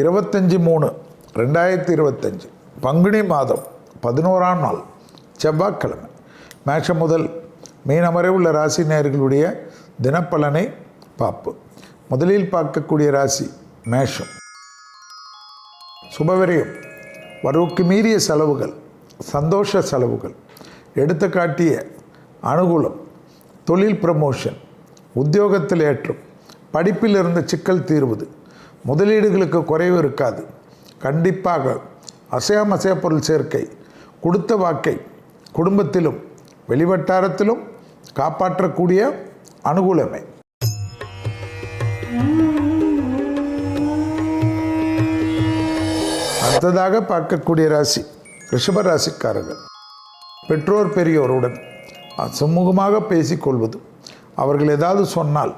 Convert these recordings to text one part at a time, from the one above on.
இருபத்தஞ்சி மூணு ரெண்டாயிரத்தி இருபத்தஞ்சி. பங்குனி மாதம் பதினோராம் நாள் செவ்வாய்க்கிழமை. மேஷம் முதல் மீனம் உள்ள ராசி நேர்களுடைய தினப்பலனை பார்ப்போம் முதலில் பார்க்கக்கூடிய ராசி மேஷம். சுபவிரயம் வரவுக்கு மீறிய செலவுகள் சந்தோஷ செலவுகள் எடுத்து காட்டிய அனுகூலம் தொழில் ப்ரமோஷன் உத்தியோகத்தில் ஏற்றம் படிப்பில் இருந்த சிக்கல் தீர்வது முதலீடுகளுக்கு குறைவு இருக்காது. கண்டிப்பாக அசையாமசைய பொருள் சேர்க்கை கொடுத்த வாக்கை குடும்பத்திலும் வெளிவட்டாரத்திலும் காப்பாற்றக்கூடிய அனுகூலமே. அடுத்ததாக பார்க்கக்கூடிய ராசி ரிஷப ராசிக்காரர்கள். பெற்றோர் பெரியோருடன் சுமூகமாக பேசிக்கொள்வது அவர்கள் ஏதாவது சொன்னால்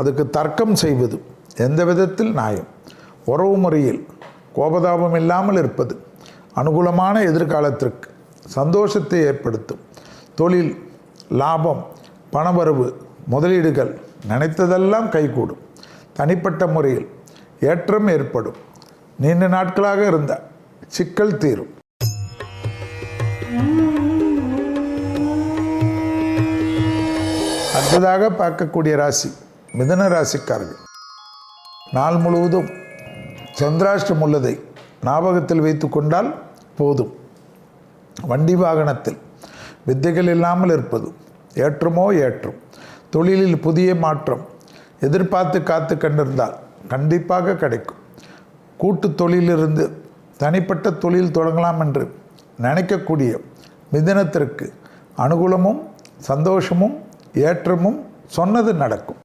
அதுக்கு தர்க்கம் செய்வது எந்த விதத்தில் நியாயம்? உறவு முறையில் கோபதாபம் இல்லாமல் இருப்பது அனுகூலமான எதிர்காலத்திற்கு சந்தோஷத்தை ஏற்படுத்தும். தொழில் லாபம் பணவரவு முதலீடுகள் நினைத்ததெல்லாம் கைகூடும். தனிப்பட்ட முறையில் ஏற்றம் ஏற்படும். நீண்ட நாட்களாக இருந்த சிக்கல் தீரும். அடுத்ததாக பார்க்கக்கூடிய ராசி மிதன ராசிக்காரர்கள். நாள் முழுவதும் சந்திராஷ்டம் உள்ளதை ஞாபகத்தில் வைத்து கொண்டால் போதும். வண்டி வாகனத்தில் வித்தைகள் இல்லாமல் இருப்பது ஏற்றமோ ஏற்றம். தொழிலில் புதிய மாற்றம் எதிர்பார்த்து காத்து கண்டிருந்தால் கண்டிப்பாக கிடைக்கும். கூட்டு தொழிலிருந்து தனிப்பட்ட தொழில் தொடங்கலாம் என்று நினைக்கக்கூடிய மிதனத்திற்கு அனுகூலமும் சந்தோஷமும் ஏற்றமும் சொன்னது நடக்கும்.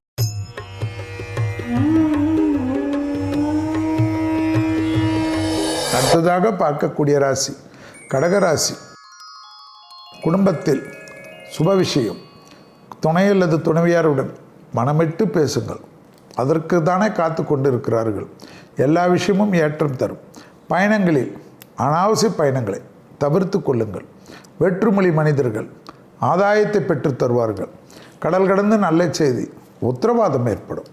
அடுத்ததாக பார்க்கக்கூடிய ராசி கடகராசி குடும்பத்தில் சுப விஷயம். துணை அல்லது துணைவியாருடன் மனமிட்டு பேசுங்கள். அதற்கு தானே காத்து கொண்டிருக்கிறார்கள். எல்லா விஷயமும் ஏற்றம் தரும். பயணங்களில் அனாவசிய பயணங்களை தவிர்த்து கொள்ளுங்கள். வெற்றுமொழி மனிதர்கள் ஆதாயத்தை பெற்றுத் தருவார்கள். கடல் கடந்து நல்ல செய்தி உத்தரவாதம் ஏற்படும்.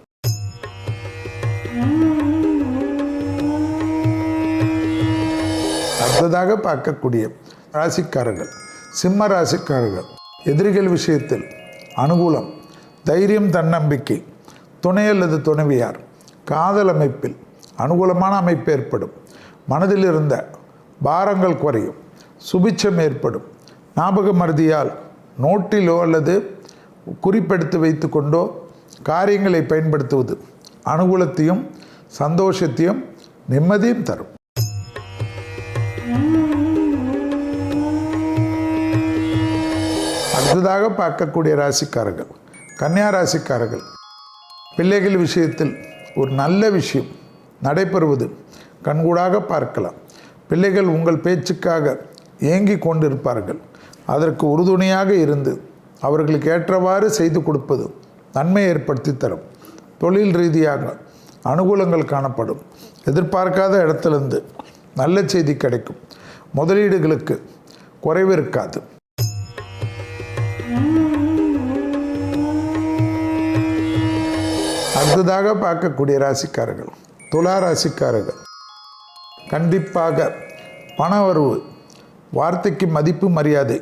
அடுத்ததாக பார்க்கக்கூடிய ராசிக்காரர்கள் சிம்ம ராசிக்காரர்கள். எதிரிகள் விஷயத்தில் அனுகூலம் தைரியம் தன்னம்பிக்கை துணை அல்லது துணைவியார். காதல் அமைப்பில் அனுகூலமான அமைப்பு ஏற்படும். மனதில் இருந்த பாரங்கள் குறையும். சுபிச்சம் ஏற்படும். ஞாபக மருதியால் நோட்டிலோ அல்லது குறிப்பெடுத்து வைத்து கொண்டோ காரியங்களை பயன்படுத்துவது அனுகூலத்தையும் சந்தோஷத்தையும் நிம்மதியும் தரும். அடுத்ததாக பார்க்கக்கூடிய ராசிக்காரர்கள் கன்னியா ராசிக்காரர்கள். பிள்ளைகள் விஷயத்தில் ஒரு நல்ல விஷயம் நடைபெறுவது கண்கூடாக பார்க்கலாம். பிள்ளைகள் உங்கள் பேச்சுக்காக ஏங்கி கொண்டிருப்பார்கள். அதற்கு உறுதுணையாக இருந்து அவர்களுக்கு ஏற்றவாறு செய்து கொடுப்பது நன்மை ஏற்படுத்தி தரும். தொழில் ரீதியாக அனுகூலங்கள் காணப்படும். எதிர்பார்க்காத இடத்திலிருந்து நல்ல செய்தி கிடைக்கும். முதலீடுகளுக்கு குறைவு இருக்காது. அடுத்ததாக பார்க்கக்கூடிய ராசிக்காரர்கள் துலா ராசிக்காரர்கள். கண்டிப்பாக பண வரவு வார்த்தைக்கு மதிப்பு மரியாதை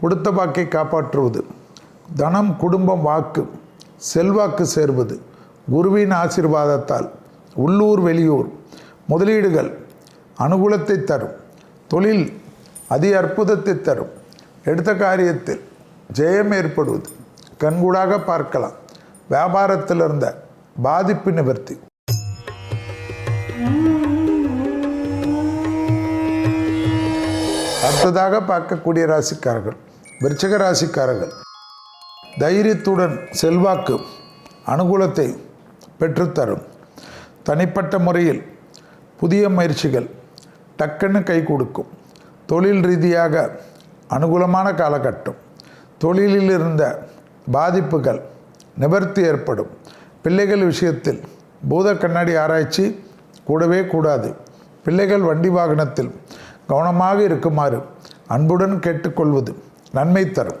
கொடுத்த வாக்கை காப்பாற்றுவது தனம் குடும்பம் வாக்கு செல்வாக்கு சேர்வது குருவின் ஆசீர்வாதத்தால் உள்ளூர் வெளியூர் முதலீடுகள் அனுகூலத்தை தரும். தொழில் அதி அற்புதத்தை தரும். எடுத்த காரியத்தில் ஜெயம் ஏற்படுவது. கண்கூடாக பார்க்கலாம். வியாபாரத்தில் இருந்த பாதிப்பு நிவர்த்தி. அடுத்ததாக பார்க்கக்கூடிய ராசிக்காரர்கள். விருச்சக ராசிக்காரர்கள். தைரியத்துடன் செல்வாக்கு அனுகூலத்தை பெற்றுத்தரும். தனிப்பட்ட முறையில் புதிய முயற்சிகள் டக்குன்னு கை கொடுக்கும். தொழில் ரீதியாக அனுகூலமான காலகட்டம். தொழிலில் இருந்த பாதிப்புகள் நிவர்த்தி ஏற்படும். பிள்ளைகள் விஷயத்தில் பூத கண்ணாடி ஆராய்ச்சி கூடவே கூடாது. பிள்ளைகள் வண்டி வாகனத்தில் கவனமாக இருக்குமாறு அன்புடன் கேட்டுக்கொள்வது நன்மை தரும்.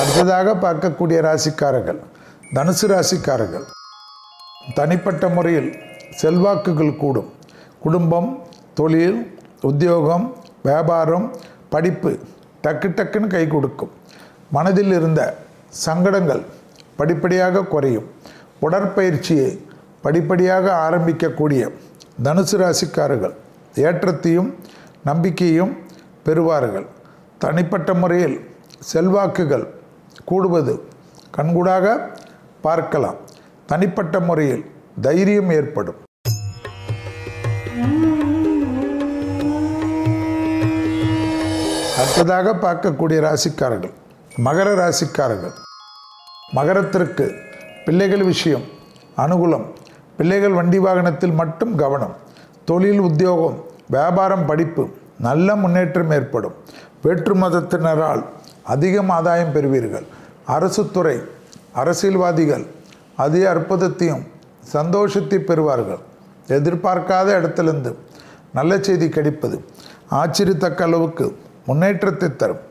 அடுத்ததாக பார்க்கக்கூடிய ராசிக்காரர்கள் தனுசு ராசிக்காரர்கள். தனிப்பட்ட முறையில் செல்வாக்குகள் கூடும். குடும்பம் தொழில் உத்தியோகம் வியாபாரம் படிப்பு டக்கு டக்குன்னு கை கொடுக்கும். மனதில் இருந்த சங்கடங்கள் படிப்படியாக குறையும். உடற்பயிற்சியை படிப்படியாக ஆரம்பிக்கக்கூடிய தனுசு ராசிக்காரர்கள் ஏற்றத்தையும் நம்பிக்கையும் பெறுவார்கள். தனிப்பட்ட முறையில் செல்வாக்குகள் கூடுவது கண்கூடாக பார்க்கலாம். தனிப்பட்ட முறையில் தைரியம் ஏற்படும். அடுத்ததாக பார்க்கக்கூடிய ராசிக்காரர்கள் மகர ராசிக்காரர்கள். மகரத்திற்கு பிள்ளைகள் விஷயம் அனுகூலம். பிள்ளைகள் வண்டி வாகனத்தில் மட்டும் கவனம். தொழில் உத்தியோகம் வியாபாரம் படிப்பு. நல்ல முன்னேற்றம் ஏற்படும். வேற்று மதத்தினரால் அதிகம் ஆதாயம் பெறுவீர்கள். அரசு துறை அரசியல்வாதிகள் அதிக அற்புதத்தையும் சந்தோஷத்தை பெறுவார்கள். எதிர்பார்க்காத இடத்திலிருந்து நல்ல செய்தி கிடைப்பது ஆச்சரியத்தக்க அளவுக்கு முன்னேற்றத்தை தரும்.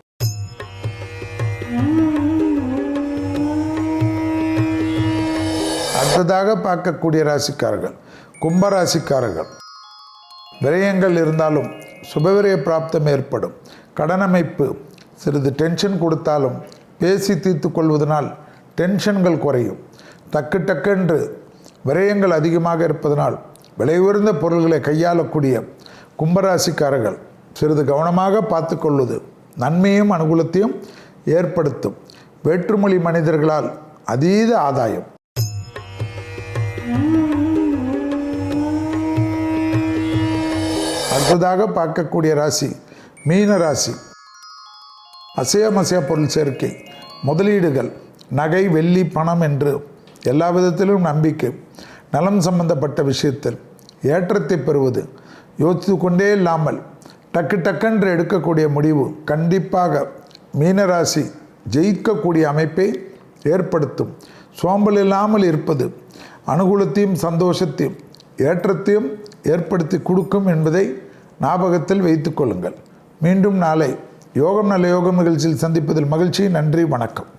அடுத்ததாக பார்க்கக்கூடிய ராசிக்காரர்கள் கும்ப ராசிக்காரர்கள் விரயங்கள் இருந்தாலும் சுபவிரய பிராப்தம் ஏற்படும். கடனமைப்பு சிறிது டென்ஷன் கொடுத்தாலும் பேசி தீர்த்து கொள்வதனால் டென்ஷன்கள் குறையும். டக்கு டக்கென்று விரயங்கள் அதிகமாக இருப்பதனால் விலை உயர்ந்த பொருள்களை கையாளக்கூடிய கும்பராசிக்காரர்கள் சிறிது கவனமாக பார்த்து கொள்வது நன்மையும் அனுகூலத்தையும் ஏற்படுத்தும். வேற்றுமொழி மனிதர்களால் அதீத ஆதாயம். அடுத்ததாக பார்க்கக்கூடிய ராசி மீன ராசி. அசையமசைய பொருள் சேர்க்கை முதலீடுகள் நகை வெள்ளி பணம் என்று எல்லா விதத்திலும் நம்பிக்கை நலம் சம்பந்தப்பட்ட விஷயத்தில் ஏற்றத்தை பெறுவது யோசித்து கொண்டே இல்லாமல் டக்கு டக்கென்று எடுக்கக்கூடிய முடிவு கண்டிப்பாக மீனராசி ஜெயிக்கக்கூடிய அமைப்பை ஏற்படுத்தும். சோம்பல் இல்லாமல் இருப்பது அனுகூலத்தையும் சந்தோஷத்தையும் ஏற்றத்தையும் ஏற்படுத்தி கொடுக்கும் என்பதை ஞாபகத்தில் வைத்து கொள்ளுங்கள். மீண்டும் நாளை யோகம் நல்ல யோகம் நிகழ்ச்சியில் சந்திப்பதில் மகிழ்ச்சி. நன்றி வணக்கம்.